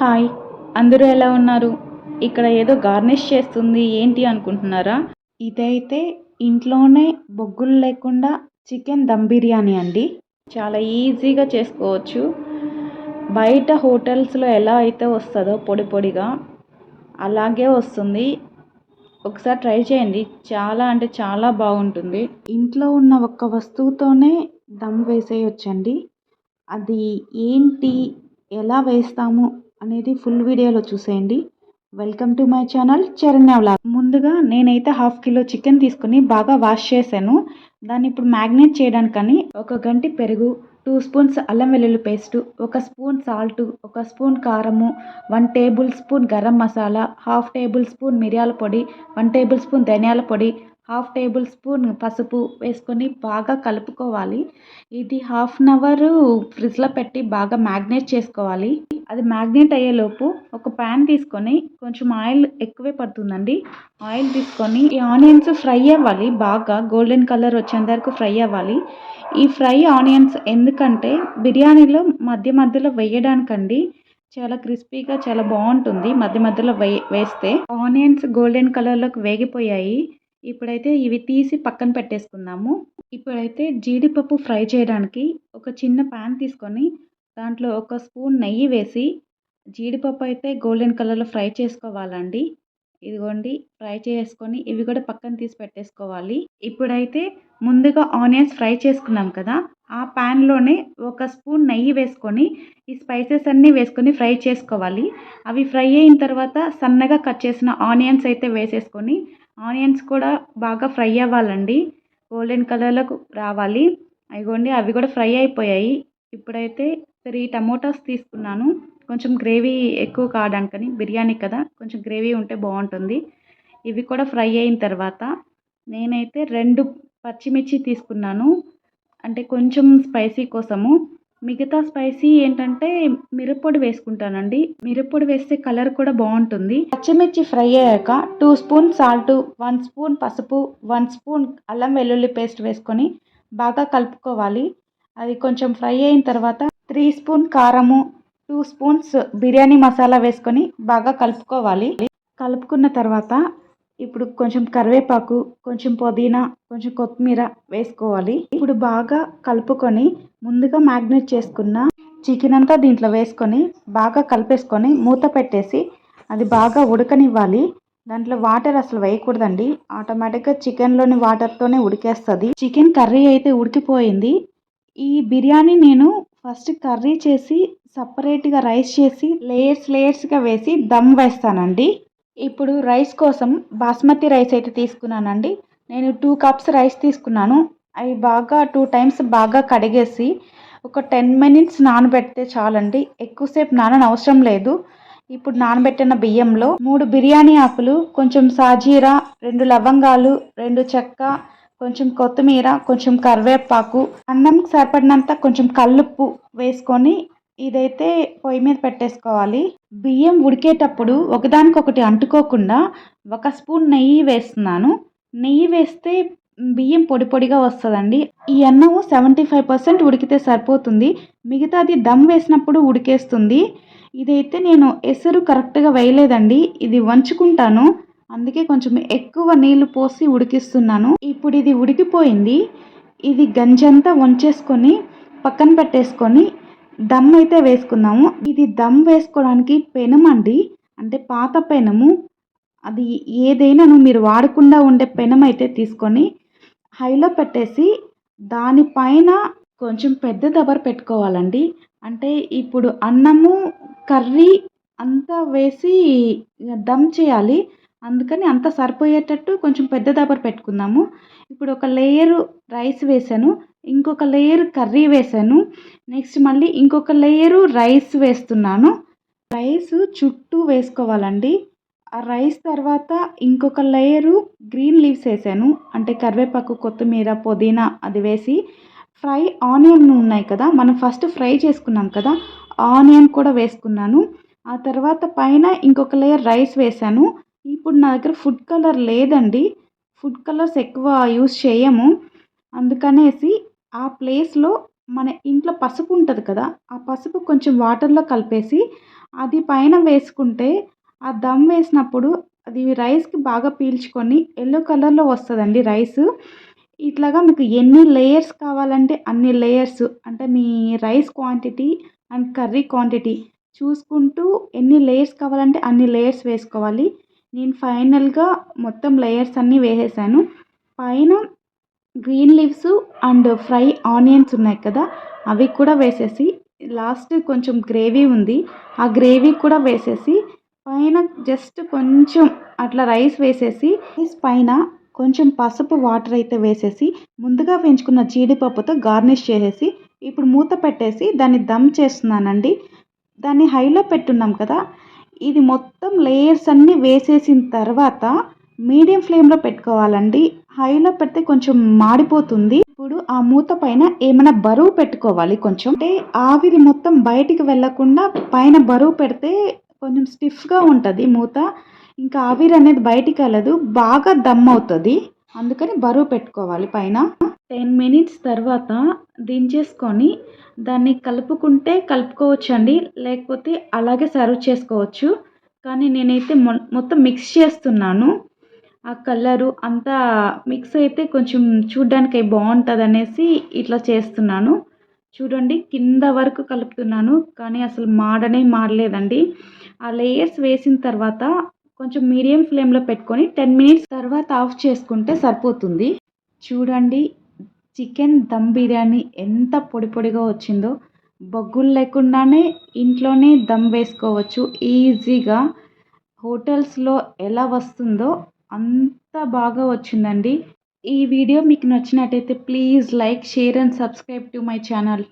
Hi అందరూ ఎలా ఉన్నారు? ఇక్కడ ఏదో గార్నిష్ చేస్తుంది ఏంటి అనుకుంటున్నారా? ఇదైతే ఇంట్లోనే బొగ్గులు లేకుండా చికెన్ దమ్ బిర్యానీ అండి. చాలా ఈజీగా చేసుకోవచ్చు. బయట హోటల్స్లో ఎలా అయితే వస్తుందో పొడి పొడిగా అలాగే వస్తుంది. ఒకసారి ట్రై చేయండి. చాలా అంటే చాలా బాగుంటుంది. ఇంట్లో ఉన్న ఒక్క వస్తువుతోనే దమ్ వేసేయొచ్చండి. అది ఏంటి ఎలా వేస్తాము అనేది ఫుల్ వీడియోలో చూసేయండి. Welcome to my channel Charanya vlog ముందుగా నేనైతే హాఫ్ కిలో చికెన్ తీసుకుని బాగా వాష్ చేశాను. దాన్ని ఇప్పుడు మ్యాగ్నేట్ చేయడానికని ఒక గంటి పెరుగు టూ స్పూన్స్ అల్లం వెల్లుల్లి పేస్ట్ ఒక స్పూన్ సాల్ట్ ఒక స్పూన్ కారము one table spoon garam masala half table spoon మిరియాల పొడి వన్ టేబుల్ స్పూన్ ధనియాల పొడి హాఫ్ టేబుల్ స్పూన్ పసుపు వేసుకొని బాగా కలుపుకోవాలి. ఇది హాఫ్ అన్ అవర్ ఫ్రిడ్జ్లో పెట్టి బాగా మ్యాగ్నేట్ చేసుకోవాలి. అది మ్యాగ్నేట్ అయ్యేలోపు ఒక ప్యాన్ తీసుకొని కొంచెం ఆయిల్ ఎక్కువే పడుతుందండి. ఆయిల్ తీసుకొని ఈ ఆనియన్స్ ఫ్రై అవ్వాలి. బాగా గోల్డెన్ కలర్ వచ్చేంత వరకు ఫ్రై అవ్వాలి. ఈ ఫ్రై ఆనియన్స్ ఎందుకంటే బిర్యానీలో మధ్య మధ్యలో వేయడానికండి చాలా క్రిస్పీగా చాలా బాగుంటుంది. మధ్య మధ్యలో వే వేస్తే ఆనియన్స్ గోల్డెన్ కలర్లోకి వేగిపోయాయి. ఇప్పుడైతే ఇవి తీసి పక్కన పెట్టేసుకుందాము. ఇప్పుడైతే జీడిపప్పు ఫ్రై చేయడానికి ఒక చిన్న ప్యాన్ తీసుకొని దాంట్లో ఒక స్పూన్ నెయ్యి వేసి జీడిపప్పు అయితే గోల్డెన్ కలర్లో ఫ్రై చేసుకోవాలండి. ఇదిగోండి ఫ్రై చేసుకొని ఇవి కూడా పక్కన తీసి పెట్టేసుకోవాలి. ఇప్పుడైతే ముందుగా ఆనియన్స్ ఫ్రై చేసుకున్నాం కదా ఆ ప్యాన్లోనే ఒక స్పూన్ నెయ్యి వేసుకొని ఈ స్పైసెస్ అన్నీ వేసుకొని ఫ్రై చేసుకోవాలి. అవి ఫ్రై అయిన తర్వాత సన్నగా కట్ చేసిన ఆనియన్స్ అయితే వేసేసుకొని ఆనియన్స్ కూడా బాగా ఫ్రై అవ్వాలండి. గోల్డెన్ కలర్లోకి రావాలి. అయిగోండి అవి కూడా ఫ్రై అయిపోయాయి. ఇప్పుడైతే త్రీ టమోటాస్ తీసుకున్నాను. కొంచెం గ్రేవీ ఎక్కువ కావడానికని బిర్యానీ కదా కొంచెం గ్రేవీ ఉంటే బాగుంటుంది. ఇవి కూడా ఫ్రై అయిన తర్వాత నేనైతే రెండు పచ్చిమిర్చి తీసుకున్నాను. అంటే కొంచెం స్పైసీ కోసము. మిగతా స్పైసీ ఏంటంటే మిరప్పొడి వేసుకుంటానండి. మిరప్పొడి వేస్తే కలర్ కూడా బాగుంటుంది. పచ్చిమిర్చి ఫ్రై అయ్యాక two spoon salt one spoon పసుపు వన్ స్పూన్ అల్లం వెల్లుల్లి పేస్ట్ వేసుకొని బాగా కలుపుకోవాలి. అది కొంచెం ఫ్రై అయిన తర్వాత త్రీ స్పూన్ కారము టూ స్పూన్స్ బిర్యానీ మసాలా వేసుకొని బాగా కలుపుకోవాలి. కలుపుకున్న తర్వాత ఇప్పుడు కొంచెం కరివేపాకు కొంచెం పుదీనా కొంచెం కొత్తిమీర వేసుకోవాలి. ఇప్పుడు బాగా కలుపుకొని ముందుగా మ్యాగ్నేట్ చేసుకున్న చికెన్ అంతా దీంట్లో వేసుకొని బాగా కలిపేసుకొని మూత పెట్టేసి అది బాగా ఉడకనివ్వాలి. దాంట్లో వాటర్ అసలు వేయకూడదండి. ఆటోమేటిక్గా చికెన్లోని వాటర్తోనే ఉడికేస్తుంది. చికెన్ కర్రీ అయితే ఉడికిపోయింది. ఈ బిర్యానీ నేను ఫస్ట్ కర్రీ చేసి సపరేట్గా రైస్ చేసి లేయర్స్ లేయర్స్గా వేసి దమ్ వేస్తానండి. ఇప్పుడు రైస్ కోసం బాస్మతి రైస్ అయితే తీసుకున్నానండి. నేను టూ కప్స్ రైస్ తీసుకున్నాను. అవి బాగా టూ టైమ్స్ బాగా కడిగేసి ఒక టెన్ మినిట్స్ నానబెడితే చాలండి. ఎక్కువసేపు నానని అవసరం లేదు. ఇప్పుడు నానబెట్టిన బియ్యంలో మూడు బిర్యానీ ఆకులు కొంచెం సాజీరా రెండు లవంగాలు రెండు చెక్క కొంచెం కొత్తిమీర కొంచెం కరివేపాకు అన్నంకి సరిపడినంత కొంచెం కల్లుప్పు వేసుకొని ఇదైతే పొయ్యి మీద పెట్టేసుకోవాలి. బియ్యం ఉడికేటప్పుడు ఒకదానికొకటి అంటుకోకుండా ఒక స్పూన్ నెయ్యి వేస్తున్నాను. నెయ్యి వేస్తే బియ్యం పొడి పొడిగా వస్తుందండి. ఈ అన్నం సెవెంటీ ఫైవ్ పర్సెంట్ ఉడికితే సరిపోతుంది. మిగతాది దమ్ వేసినప్పుడు ఉడికేస్తుంది. ఇదైతే నేను ఎసరు కరెక్ట్గా వేయలేదండి. ఇది వంచుకుంటాను. అందుకే కొంచెం ఎక్కువ నీళ్ళు పోసి ఉడికిస్తున్నాను. ఇప్పుడు ఇది ఉడికిపోయింది. ఇది గంజంతా వంచేసుకొని పక్కన పెట్టేసుకొని దమ్ అయితే వేసుకున్నాము. ఇది దమ్ వేసుకోవడానికి పెనం అండి. అంటే పాత పెనము. అది ఏదైనాను మీరు వాడకుండా ఉండే పెనం అయితే తీసుకొని హైలో పెట్టేసి దానిపైన కొంచెం పెద్ద దబర పెట్టుకోవాలండి. అంటే ఇప్పుడు అన్నము కర్రీ అంతా వేసి దమ్ చేయాలి. అందుకని అంత సరిపోయేటట్టు కొంచెం పెద్ద దబర పెట్టుకుందాము ఇప్పుడు ఒక లేయరు రైస్ వేసాను. ఇంకొక లేయర్ కర్రీ వేసాను నెక్స్ట్ మళ్ళీ ఇంకొక లేయరు రైస్ వేస్తున్నాను. రైస్ చుట్టూ వేసుకోవాలండి. ఆ రైస్ తర్వాత ఇంకొక లేయరు గ్రీన్ లీవ్స్ వేసాను. అంటే కరివేపాకు కొత్తిమీర పుదీనా అది వేసి ఫ్రై ఆనియన్ ఉన్నాయి కదా మనం ఫస్ట్ ఫ్రై చేసుకున్నాం కదా ఆనియన్ కూడా వేసుకున్నాను. ఆ తర్వాత పైన ఇంకొక లేయర్ రైస్ వేసాను. ఇప్పుడు నా దగ్గర ఫుడ్ కలర్ లేదండి. ఫుడ్ కలర్స్ ఎక్కువ యూస్ చేయము. అందుకనేసి ఆ ప్లేస్లో మన ఇంట్లో పసుపు ఉంటుంది కదా ఆ పసుపు కొంచెం వాటర్లో కలిపేసి అది పైన వేసుకుంటే ఆ దమ్ వేసినప్పుడు అది రైస్కి బాగా పీల్చుకొని ఎల్లో కలర్లో వస్తుందండి రైస్. ఇట్లాగా మీకు ఎన్ని లేయర్స్ కావాలంటే అన్ని లేయర్స్ అంటే మీ rice quantity and curry quantity చూసుకుంటూ ఎన్ని లేయర్స్ కావాలంటే అన్ని లేయర్స్ వేసుకోవాలి. నేను ఫైనల్గా మొత్తం లేయర్స్ అన్నీ వేసేసాను. పైన green leaves and fry onions ఉన్నాయి కదా అవి కూడా వేసేసి లాస్ట్ కొంచెం గ్రేవీ ఉంది. ఆ గ్రేవీ కూడా వేసేసి పైన జస్ట్ కొంచెం అట్లా రైస్ వేసేసి రైస్ పైన కొంచెం పసుపు వాటర్ అయితే వేసేసి ముందుగా వేయించుకున్న జీడిపప్పుతో గార్నిష్ చేసేసి ఇప్పుడు మూత పెట్టేసి దాన్ని దమ్ చేస్తున్నానండి. దాన్ని హైలో పెట్టున్నాం కదా ఇది మొత్తం లేయర్స్ అన్నీ వేసేసిన తర్వాత మీడియం ఫ్లేమ్లో పెట్టుకోవాలండి. హైలో పెడితే కొంచెం మాడిపోతుంది. ఇప్పుడు ఆ మూత పైన ఏమైనా బరువు పెట్టుకోవాలి కొంచెం. అంటే ఆవిరి మొత్తం బయటికి వెళ్ళకుండా పైన బరువు పెడితే కొంచెం స్టిఫ్గా ఉంటుంది మూత. ఇంకా ఆవిరి అనేది బయటికి వెళ్ళదు బాగా దమ్ అవుతుంది. అందుకని బరువు పెట్టుకోవాలి పైన. టెన్ మినిట్స్ తర్వాత దించేసుకొని దాన్ని కలుపుకుంటే కలుపుకోవచ్చు అండి లేకపోతే అలాగే సర్వ్ చేసుకోవచ్చు. కానీ నేనైతే మొత్తం మిక్స్ చేస్తున్నాను. ఆ కలరు అంతా మిక్స్ అయితే కొంచెం చూడ్డానికి బాగుంటుంది అనేసి ఇట్లా చేస్తున్నాను. చూడండి కింద వరకు కలుపుతున్నాను కానీ అసలు మాడనే మాడలేదండి. ఆ లేయర్స్ వేసిన తర్వాత కొంచెం మీడియం ఫ్లేమ్లో పెట్టుకొని టెన్ మినిట్స్ తర్వాత ఆఫ్ చేసుకుంటే సరిపోతుంది. చూడండి చికెన్ దమ్ బిర్యానీ ఎంత పొడి పొడిగా వచ్చిందో. బొగ్గులు లేకుండానే ఇంట్లోనే దమ్ వేసుకోవచ్చు ఈజీగా. హోటల్స్లో ఎలా వస్తుందో అంత బాగా వచ్చిందండి. ఈ వీడియో మీకు నచ్చినట్టయితే please like share and subscribe to my channel.